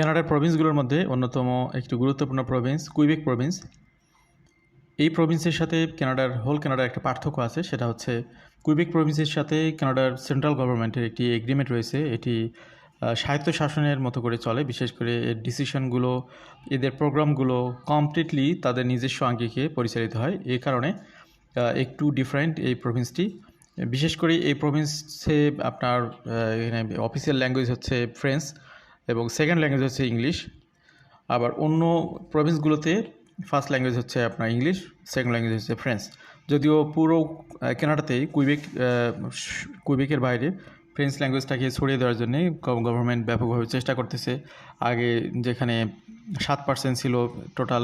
কানাডার প্রভিন্সগুলোর মধ্যে অন্যতম একটি গুরুত্বপূর্ণ প্রভিন্স কুইবেক প্রভিন্স। এই প্রভিন্সের সাথে কানাডার হোল কানাডার একটা পার্থক্য আছে সেটা হচ্ছে কুইবেক প্রভিন্সের সাথে কানাডার সেন্ট্রাল গভর্নমেন্টের একটি এগ্রিমেন্ট রয়েছে। এটি আহ, স্বায়ত্ত শাসনের মতো করে চলে বিশেষ করে এর ডিসিশনগুলো এদের প্রোগ্রামগুলো কমপ্লিটলি তাদের নিজস্ব আঙ্গিকে পরিচালিত হয়। এই কারণে একটু ডিফারেন্ট এই প্রভিন্সটি। বিশেষ করে এই প্রভিন্সে আপনার অফিসিয়াল ল্যাঙ্গুয়েজ হচ্ছে ফ্রেঞ্চ। এবং সেকেন্ড ল্যাঙ্গুয়েজ হচ্ছে ইংলিশ আবার অন্য প্রভিন্সগুলোতে ফার্স্ট ল্যাঙ্গুয়েজ হচ্ছে আপনার ইংলিশ সেকেন্ড ল্যাঙ্গুয়েজ হচ্ছে ফ্রেঞ্চ যদিও পুরো কেনাডাতেই কুইবেক কুইবেকের বাইরে ফ্রেঞ্চ ল্যাঙ্গুয়েজটাকে ছড়িয়ে দেওয়ার জন্য গভর্নমেন্ট ব্যাপকভাবে চেষ্টা করতেছে। আগে যেখানে সাত পার্সেন্ট ছিল টোটাল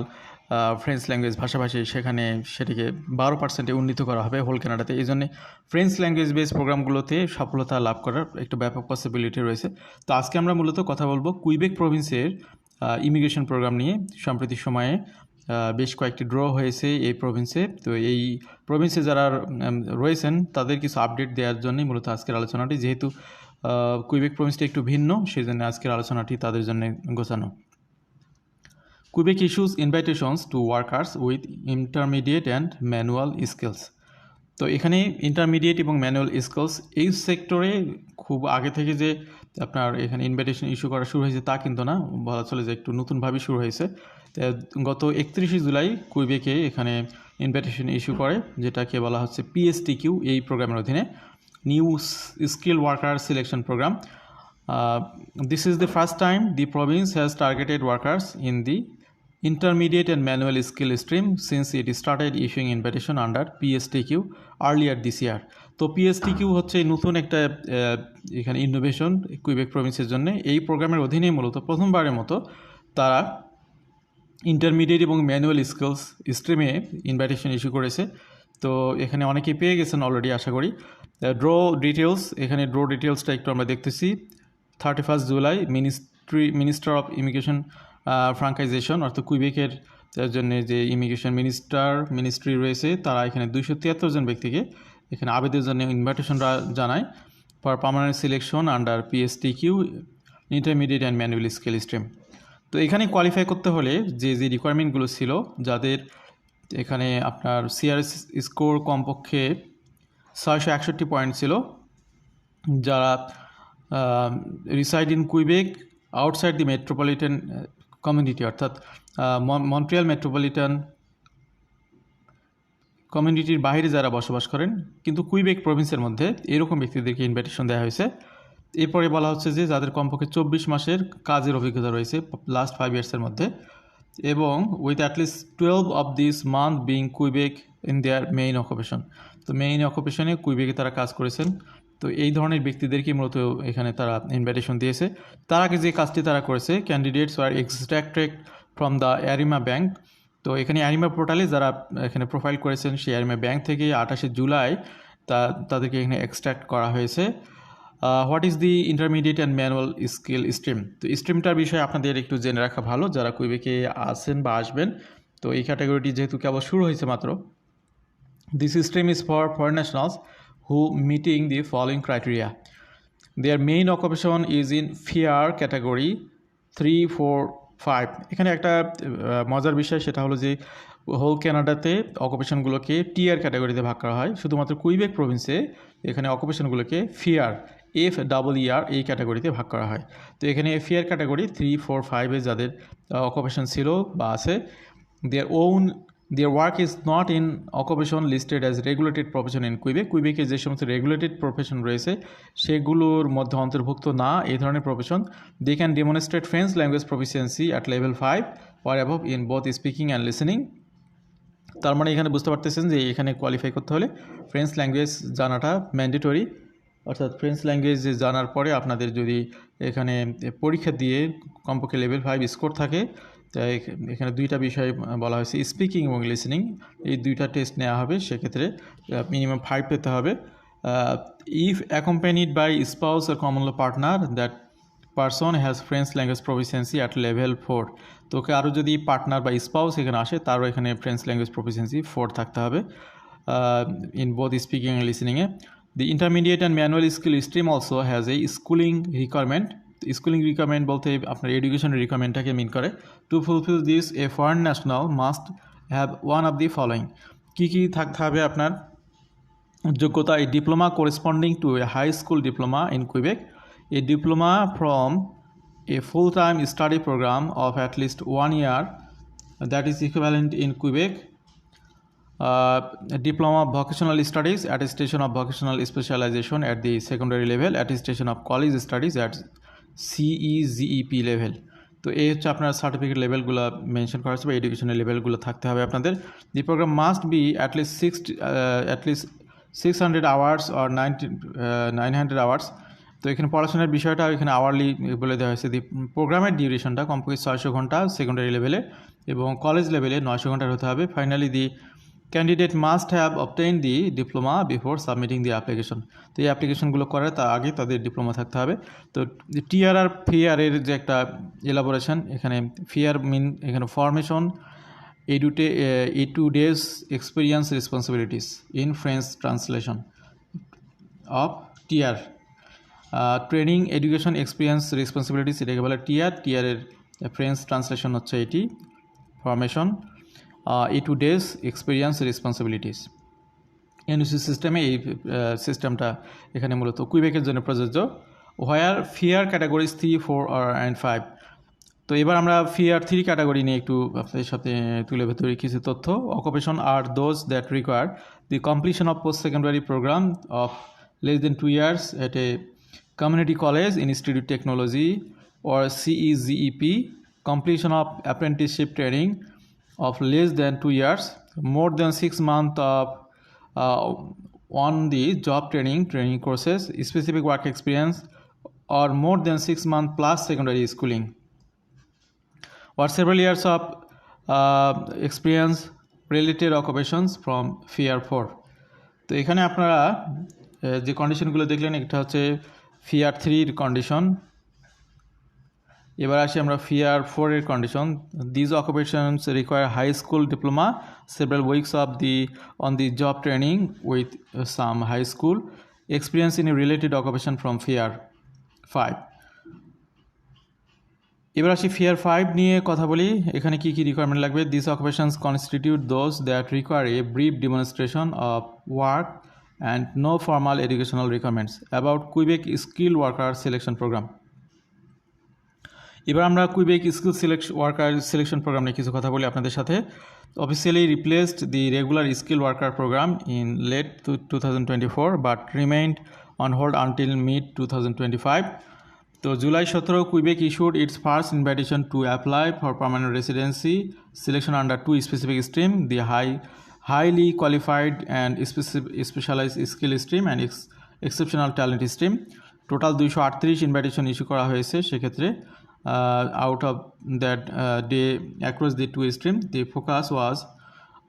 ফ্রেঞ্চ ল্যাঙ্গুয়েজ ভাষাভাষী সেখানে সেটিকে বারো পার্সেন্টে উন্নীত করা হবে হোল কানাডাতে এই জন্যে ফ্রেঞ্চ ল্যাঙ্গুয়েজ বেস প্রোগ্রামগুলোতে সফলতা লাভ করার একটু ব্যাপক পসিবিলিটি রয়েছে। তো আজকে আমরা মূলত কথা বলব কুইবেক প্রভিন্সের ইমিগ্রেশন প্রোগ্রাম নিয়ে। সম্প্রতি সময়ে বেশ কয়েকটি ড্র হয়েছে এই প্রভিন্সে তো এই প্রভিন্সে যারা রয়েছেন, তাদের কিছু আপডেট দেওয়ার জন্যই মূলত আজকের আলোচনাটি। যেহেতু কুইবেক প্রভিন্সটা একটু ভিন্ন সেই জন্য আজকের আলোচনাটি তাদের জন্য গোছানো। Quebec issues invitations to workers with intermediate and manual skills তো এখানে ইন্টারমিডিয়েট এবং ম্যানুয়াল স্কিলস এই সেক্টরে খুব আগে থেকে যে আপনার এখানে ইনভাইটেশন ইস্যু করা শুরু হয়েছে তা কিন্তু না, বলা চলে যে একটু নতুনভাবে শুরু হয়েছে। গত একত্রিশে জুলাই কুইবেকে এখানে ইনভাইটেশন ইস্যু করে, যেটাকে বলা হচ্ছে পিএসটি কিউ এই প্রোগ্রামের অধীনে। New skill worker selection program this is the first time the province has targeted workers in the intermediate and manual skill stream, since it started issuing invitation under PSTQ earlier this year. তো PSTQ হচ্ছে নতুন একটা এখানে innovation Quebec প্রভিন্সের জন্য। এই প্রোগ্রামের অধীনে মূলত প্রথমবারের মতো তারা ইন্টারমিডিয়েট এবং ম্যানুয়াল স্কিলস স্ট্রিমে ইনভাইটেশন ইস্যু করেছে। তো এখানে অনেকেই পেয়ে গেছেন অলরেডি আশা করি। ড্র ডিটেলস এখানে ড্র ডিটেলসটা একটু আমরা দেখতেছি। Thirty first July ministry minister of immigration francization অর্থাৎ কুইবেকের জন্য যে ইমিগ্রেশন মিনিস্টার মিনিস্ট্রি রয়েছে, তারা এখানে দুইশো তিয়াত্তর জন ব্যক্তিকে এখানে আবেদনের জন্য ইনভাইটেশন জানায় for permanent selection under PST Q intermediate and manual skill stream তো এখানে কোয়ালিফাই করতে হলে যে যে রিকোয়ারমেন্টগুলো ছিল, যাদের এখানে আপনার সিআরএস স্কোর কমপক্ষে ছয়শো একষট্টি পয়েন্ট ছিল, যারা reside in Quebec outside the metropolitan community অর্থাৎ মন্ট্রিয়াল মেট্রোপলিটন কমিউনিটির বাইরে যারা বসবাস করেন, কিন্তু কুইবেক প্রভিন্সের মধ্যে এরকম ব্যক্তিদেরকে ইনভাইটেশন দেওয়া হয়েছে। এরপরে বলা হচ্ছে যে, যাদের কমপক্ষে চব্বিশ মাসের কাজের অভিজ্ঞতা রয়েছে লাস্ট ফাইভ ইয়ার্সের মধ্যে, এবং with at least twelve of this month being Quebec in their main occupation তো মেইন অকুপেশনে কুইবেকে তারা কাজ করেছেন। তো এই ধরনের ব্যক্তিদেরকে মূলত এখানে তারা ইনভাইটেশন দিয়েছে। তার আগে যে কাজটি তারা করেছে candidates are extracted from the Arrima bank তো এখানে অ্যানিমা পোর্টালে যারা এখানে প্রোফাইল করেছেন, সেই অ্যানিমা ব্যাংক থেকে আঠাশে জুলাই তা, তাদেরকে এখানে এক্সট্রাক্ট করা হয়েছে। What is the intermediate and manual skill stream তো স্ট্রিমটার বিষয়ে আপনাদের একটু জেনে রাখা ভালো, যারা কুইবেকে আসেন বা আসবেন। তো এই ক্যাটাগরিটি যেহেতু কেবল শুরু হয়েছে মাত্র। This stream is for foreign nationals who meeting the following criteria their main occupation is in FEER category three four five এখানে একটা মজার বিষয়, সেটা হলো যে হোল কানাডাতে অকুপেশনগুলোকে টিয়ার ক্যাটাগরিতে ভাগ করা হয়। শুধুমাত্র কুইবেক প্রভিন্সে এখানে অকুপেশনগুলোকে FEER F double E R ক্যাটাগরিতে ভাগ করা হয়। তো এখানে ফিয়ার ক্যাটাগরি থ্রি ফোর ফাইভে যাদের অকুপেশন ছিল বা আছে their own their work is not in occupation listed as regulated profession in Quebec কুইবেকে যে সমস্ত রেগুলেটেড প্রফেশন রয়েছে, সেগুলোর মধ্যে অন্তর্ভুক্ত না, এই ধরনের profession they can demonstrate French language proficiency at level five or above in both speaking and listening তার মানে এখানে বুঝতে পারতেছেন যে এখানে কোয়ালিফাই করতে হলে ফ্রেঞ্চ ল্যাঙ্গুয়েজ জানাটা ম্যান্ডেটরি অর্থাৎ ফ্রেঞ্চ ল্যাঙ্গুয়েজ জানার পরে আপনাদের যদি এখানে পরীক্ষা দিয়ে কমপক্ষে লেভেল ফাইভ স্কোর থাকে তা এখ- এখানে দুইটা বিষয় বলা হয়েছে। স্পিকিং এবং লিসেনিং, এই দুইটা টেস্ট নেওয়া হবে। সেক্ষেত্রে মিনিমাম ফাইভ পেতে হবে। If accompanied by spouse or common law partner that person has French language proficiency at level four তোকে আরও যদি পার্টনার বা স্পাউস এখানে আসে, তারও এখানে ফ্রেঞ্চ ল্যাঙ্গুয়েজ প্রফিসিয়েন্সি ফোর থাকতে হবে in both speaking and লিসেনিংয়ে the intermediate and manual skill stream also has a schooling requirement schooling requirement বলতে আপনার এডুকেশন রিকোয়ারমেন্টটাকে মিন করে। To fulfill this a foreign national must have one of the following কী কী থাকতে হবে আপনার? যোগ্যতা, এই diploma corresponding to a high school diploma in Quebec a diploma from a full time study program of at least one year that is equivalent in Quebec diploma of vocational studies at a station of vocational specialization at the secondary level attestation of college studies at CEGEP level. তো এই হচ্ছে আপনার certificate লেভেলগুলো mention করা হচ্ছে বা এডুকেশনের লেভেলগুলো থাকতে হবে আপনাদের। The program must be at least six at least six hundred hours or ninety nine hundred hours তো এখানে পড়াশোনার বিষয়টা এখানে আওয়ারলি বলে দেওয়া হয়েছে। দি প্রোগ্রামের ডিউরেশনটা কমপক্ষে ছয়শো ঘণ্টা সেকেন্ডারি লেভেলে এবং কলেজ লেভেলে নয়শো ঘণ্টার হতে হবে। Finally the candidate must have obtain the diploma before submitting the application তো এই অ্যাপ্লিকেশনগুলো করার তার আগে তাদের ডিপ্লোমা থাকতে হবে। তো টিআর আর ফিআরের যে একটা এলাবোরেশন এখানে ফিআর মিন এখানে ফরমেশন এডুটে এ টু days experience responsibilities in French translation of TEER training education experience responsibilities এটাকে বলে টিআর টিআরের ফ্রেঞ্চ ট্রান্সলেশন হচ্ছে এটি। ফরমেশন ই টু ডেজ এক্সপিরিয়েন্স রেসপন্সিবিলিটিস এনইসি সিস্টেমে এই সিস্টেমটা এখানে মূলত কুইবেকের জন্য প্রযোজ্য। Where FEER categories three four R and five তো এবার আমরা ফিয়ার থ্রি ক্যাটাগরি নিয়ে একটু আপনাদের সাথে তুলে ধরি কিছু তথ্য। Occupation are those that require the completion of post secondary program of less than two years at a community college institute technology or CEGEP, completion of apprenticeship training of less than two years, more than six months of uh, on the job training training courses, specific work experience, or more than six months plus secondary schooling, or several years of uh, experience related occupations from FIAR 4. তো এখানে আপনারা যে কন্ডিশনগুলো দেখলেন একটা হচ্ছে fear থ্রির condition এবার আসি আমরা ফিয়ার ফোরের condition these occupations require high school diploma several weeks of the on the job training with some high school experience in related occupation from FEER five এবার আসি ফিয়ার ফাইভ নিয়ে কথা বলি। এখানে কি কি রিকোয়ারমেন্ট লাগবে? This occupations constitute those that require a brief demonstration of work and no formal educational requirements about Quebec skill worker selection program এবার আমরা Quebec skill selection worker selection program নিয়ে কিছু কথা বলি আপনাদের সাথে। Officially replaced the regular skill worker program in late two thousand twenty four but remained on hold until mid two thousand twenty five তো July সতেরো Quebec issued its first invitation to apply for permanent residency selection under two specific stream the high qualified and specific specialized stream and ex- exceptional talent stream. Total দুইশো আটত্রিশ invitation issue করা হয়েছে সেক্ষেত্রে। Out of that day across the two stream the focus was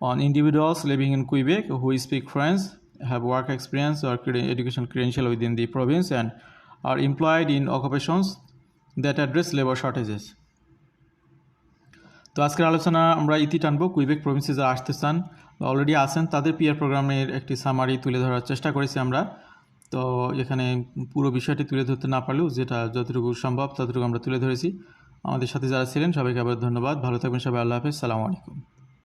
on individuals living in Quebec who speak French, have work experience or education credential within the province, and are employed in occupations that address labor shortages. তো আজকের আলোচনা আমরা ইতি টানবো Quebec প্রভিন্সে যারা আসতে চান already আছেন তাদের পিয়ার প্রোগ্রামের একটি সামারি তুলে ধরার চেষ্টা করেছি আমরা তো এখানে পুরো বিষয়টি তুলে ধরতে না পারলেও যেটা যতটুকু সম্ভব ততটুকু আমরা তুলে ধরেছি। আমাদের সাথে যারা ছিলেন সবাইকে আবার ধন্যবাদ। ভালো থাকবেন সবাই। আল্লাহ হাফেজ। সালামু আলাইকুম।